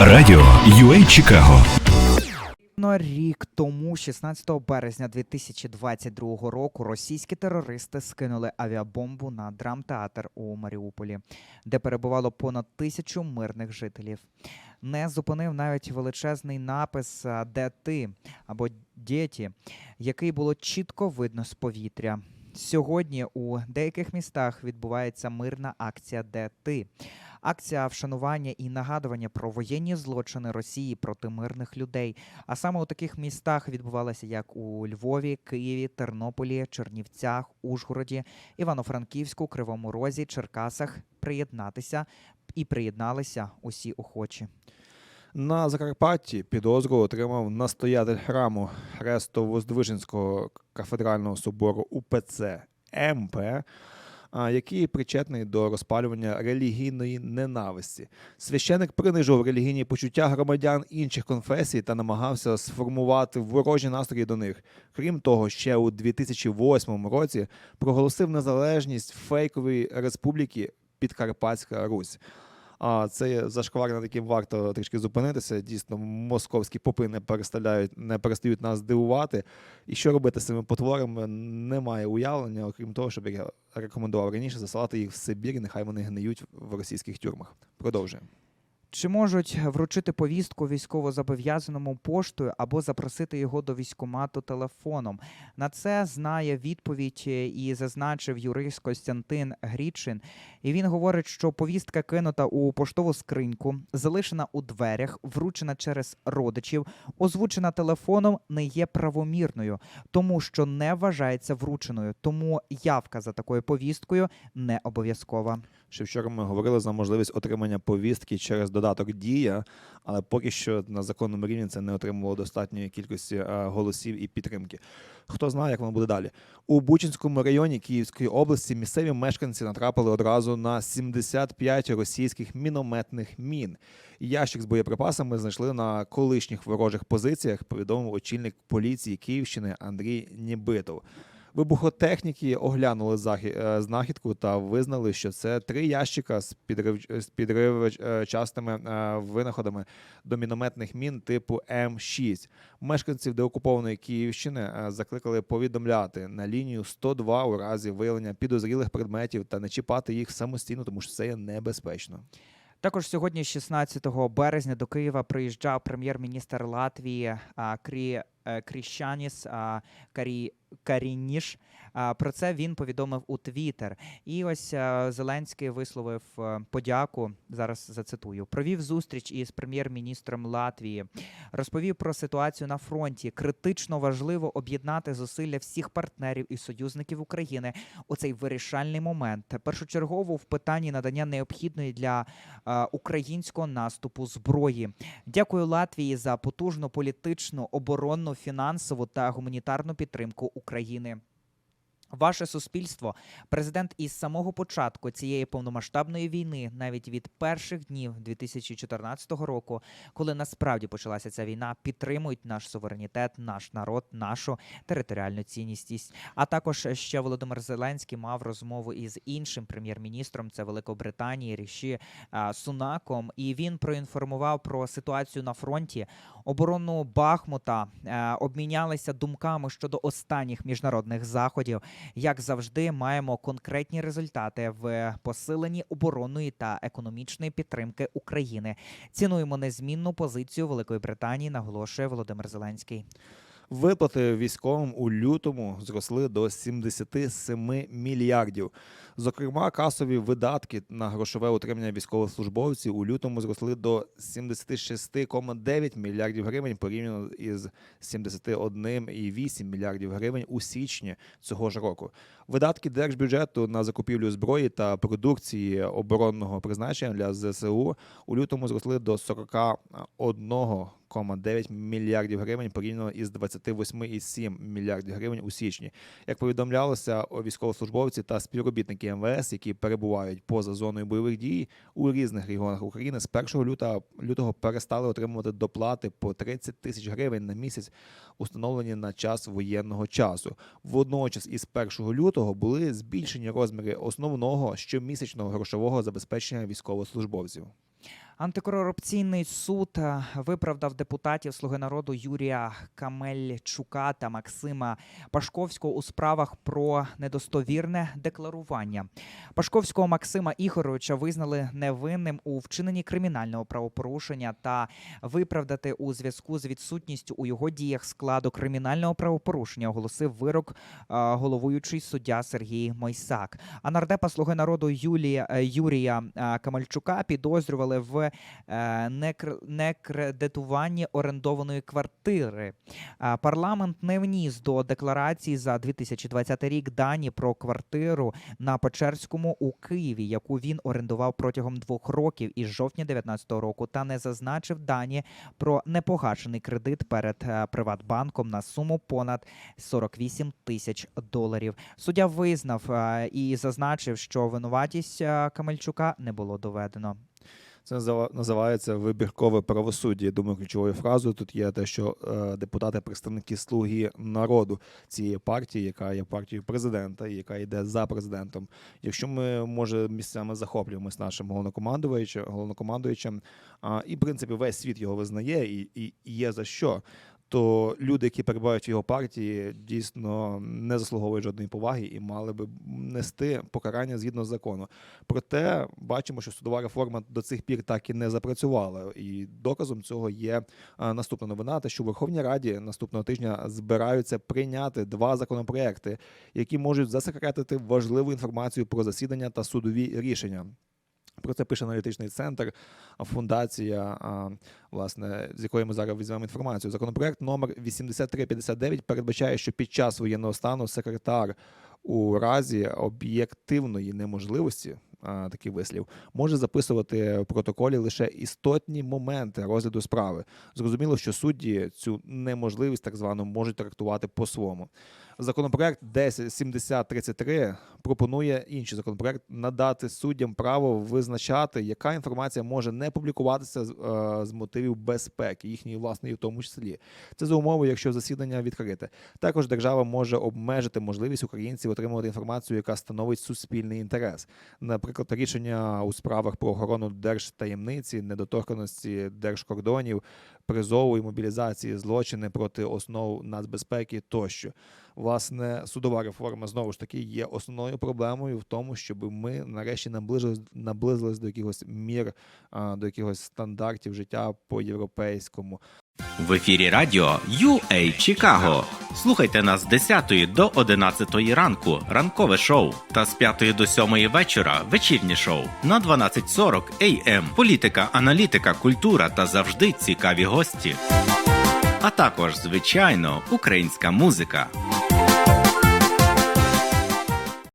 Радіо UA Чикаго. Рік тому, 16 березня 2022 року, російські терористи скинули авіабомбу на драмтеатр у Маріуполі, де перебувало понад тисячу мирних жителів. Не зупинив навіть величезний напис Де ти або Дєті, який було чітко видно з повітря. Сьогодні у деяких містах відбувається мирна акція Де ти. Акція вшанування і нагадування про воєнні злочини Росії проти мирних людей. А саме у таких містах відбувалося як у Львові, Києві, Тернополі, Чернівцях, Ужгороді, Івано-Франківську, Кривому Розі, Черкасах. Приєднатися і приєдналися усі охочі. На Закарпатті підозру отримав настоятель храму Хресто-Воздвиженського кафедрального собору УПЦ МП, а, який причетний до розпалювання релігійної ненависті. Священик принижував релігійні почуття громадян інших конфесій та намагався сформувати ворожі настрої до них. Крім того, ще у 2008 році проголосив незалежність фейкової республіки Підкарпатська Русь. А це зашквар, над яким варто трішки зупинитися. Дійсно, московські попи не перестають, не перестають нас дивувати. І що робити з цими потворами, немає уявлення, окрім того, щоб я рекомендував раніше засилати їх в Сибір, і нехай вони гниють в російських тюрмах. Продовжуємо. Чи можуть вручити повістку військовозобов'язаному поштою або запросити його до військкомату телефоном? На це знає відповідь е, і зазначив юрист Костянтин Грічин. І він говорить, що повістка кинута у поштову скриньку, залишена у дверях, вручена через родичів, озвучена телефоном, не є правомірною, тому що не вважається врученою. Тому явка за такою повісткою не обов'язкова. Ще вчора ми говорили за можливість отримання повістки через додаток Дія, але поки що на законному рівні це не отримувало достатньої кількості е, голосів і підтримки. Хто знає, як воно буде далі. У Бучинському районі Київської області місцеві мешканці натрапили одразу на 75 російських мінометних мін. Ящик з боєприпасами знайшли на колишніх ворожих позиціях. Повідомив очільник поліції Київщини Андрій Нібитов. Вибухотехніки оглянули е, знахідку та визнали, що це три ящика з підрив з підривчастими е, винаходами до мінометних мін типу М6. Мешканців деокупованої Київщини е, закликали повідомляти на лінію 102 у разі виявлення підозрілих предметів та не чіпати їх самостійно, тому що це є небезпечно. Також сьогодні, 16 березня, до Києва приїжджав прем'єр-міністр Латвії Крі Кріщаніс Карі Карініш. Про це він повідомив у Твіттер. І ось Зеленський висловив е, подяку. Зараз зацитую. Провів зустріч із прем'єр-міністром Латвії. Розповів про ситуацію на фронті. Критично важливо об'єднати зусилля всіх партнерів і союзників України у цей вирішальний момент. Першочергово в питанні надання необхідної для е, українського наступу зброї. Дякую Латвії за потужну політичну, оборонну, фінансову та гуманітарну підтримку України. Ваше суспільство, президент із самого початку цієї повномасштабної війни, навіть від перших днів 2014 року, коли насправді почалася ця війна, підтримують наш суверенітет, наш народ, нашу територіальну цінність. А також ще Володимир Зеленський мав розмову із іншим прем'єр-міністром, це Великобританії, Ріші Сунаком, і він проінформував про ситуацію на фронті, оборону Бахмута, е, обмінялися думками щодо останніх міжнародних заходів. Як завжди, маємо конкретні результати в посиленні оборонної та економічної підтримки України. Цінуємо незмінну позицію Великої Британії, наголошує Володимир Зеленський. Виплати військовим у лютому зросли до 77 мільярдів. Зокрема, касові видатки на грошове утримання військовослужбовців у лютому зросли до 76,9 мільярдів гривень порівняно із 71,8 мільярдів гривень у січні цього ж року. Видатки держбюджету на закупівлю зброї та продукції оборонного призначення для ЗСУ у лютому зросли до 41,9 мільярдів гривень порівняно із 28,7 мільярдів гривень у січні. Як повідомлялося, військовослужбовці та співробітники МВС, які перебувають поза зоною бойових дій у різних регіонах України, з 1 лютого, лютого перестали отримувати доплати по 30 тисяч гривень на місяць, установлені на час воєнного часу. Водночас, із 1 лютого були збільшені розміри основного щомісячного грошового забезпечення військовослужбовців. Антикорупційний суд е, виправдав депутатів Слуги народу Юрія Камельчука та Максима Пашковського у справах про недостовірне декларування. Пашковського Максима Ігоровича визнали невинним у вчиненні кримінального правопорушення та виправдати у зв'язку з відсутністю у його діях складу кримінального правопорушення, оголосив вирок е, головуючий суддя Сергій Мойсак. А нардепа Слуги народу Юлія е, Юрія Камальчука підозрювали в е, некр- некредитуванні орендованої квартири. Парламент не вніс до декларації за 2020 рік дані про квартиру на Печерському у Києві, яку він орендував протягом двох років із жовтня 2019 року, та не зазначив дані про непогашений кредит перед е, Приватбанком на суму понад 48 тисяч доларів. Суддя визнав е, і зазначив, що винуватість е, Камельчука не було доведено. Це назива- називається вибіркове правосуддя. Я думаю, ключовою фразою тут є те, що е, депутати, представники слуги народу цієї партії, яка є партією президента, і яка йде за президентом. Якщо ми може місцями захоплюємось нашим головнокомандувачем, головнокомандуючим, і в принципі весь світ його визнає, і, і є за що. То люди, які перебувають в його партії, дійсно не заслуговують жодної поваги і мали би нести покарання згідно з закону. Проте бачимо, що судова реформа до цих пір так і не запрацювала. І доказом цього є а, наступна новина: те, що в Верховній Раді наступного тижня збираються прийняти два законопроекти, які можуть засекретити важливу інформацію про засідання та судові рішення. Про це пише аналітичний центр, фундація, власне, з якої ми зараз візьмемо інформацію. Законопроект номер 8359 передбачає, що під час воєнного стану секретар у разі об'єктивної неможливості, такий вислів, може записувати в протоколі лише істотні моменти розгляду справи. Зрозуміло, що судді цю неможливість так звану можуть трактувати по-своєму. Законопроект 107033 пропонує інший законопроект надати суддям право визначати, яка інформація може не публікуватися з, е, мотивів безпеки, їхньої власної, в тому числі. Це за умови, якщо засідання відкрите. Також держава може обмежити можливість українців отримувати інформацію, яка становить суспільний інтерес. Наприклад, рішення у справах про охорону держтаємниці, недоторканості держкордонів, призову і мобілізації, злочини проти основ нацбезпеки тощо. Власне, судова реформа знову ж таки є основною проблемою в тому, щоб ми нарешті наближились, наблизились до якихось мір, до якихось стандартів життя по європейському. В ефірі радіо UA Чикаго. Слухайте нас з 10 до 11 ранку, ранкове шоу, та з 5 до 7 вечора вечірнє шоу на 12.40 AM. Політика, аналітика, культура та завжди цікаві гості. А також, звичайно, українська музика.